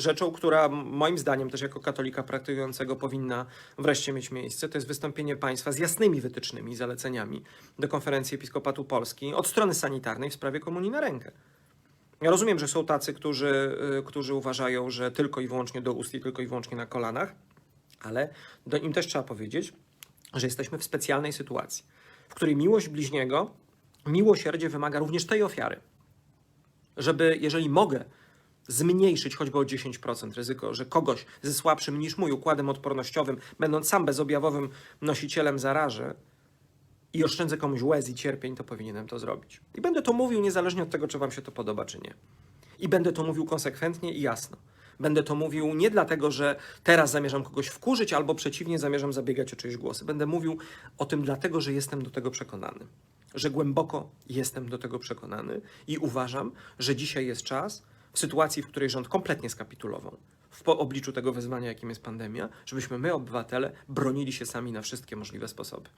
rzeczą, która moim zdaniem też jako katolika praktykującego powinna wreszcie mieć miejsce, to jest wystąpienie państwa z jasnymi wytycznymi, zaleceniami do konferencji Episkopatu Polski od strony sanitarnej w sprawie komunii na rękę. Ja rozumiem, że są tacy, którzy, y, którzy uważają, że tylko i wyłącznie do ust i tylko i wyłącznie na kolanach, ale do im też trzeba powiedzieć, że jesteśmy w specjalnej sytuacji, w której miłość bliźniego, miłosierdzie wymaga również tej ofiary. Żeby, jeżeli mogę, zmniejszyć choćby o 10% ryzyko, że kogoś ze słabszym niż mój układem odpornościowym, będąc sam bezobjawowym nosicielem zarażę, i oszczędzę komuś łez i cierpień, to powinienem to zrobić. I będę to mówił niezależnie od tego, czy Wam się to podoba, czy nie. I będę to mówił konsekwentnie i jasno. Będę to mówił nie dlatego, że teraz zamierzam kogoś wkurzyć, albo przeciwnie, zamierzam zabiegać o czyjeś głosy. Będę mówił o tym dlatego, że jestem do tego przekonany. Że głęboko jestem do tego przekonany i uważam, że dzisiaj jest czas, w sytuacji, w której rząd kompletnie skapitulował, w obliczu tego wyzwania, jakim jest pandemia, żebyśmy my, obywatele, bronili się sami na wszystkie możliwe sposoby.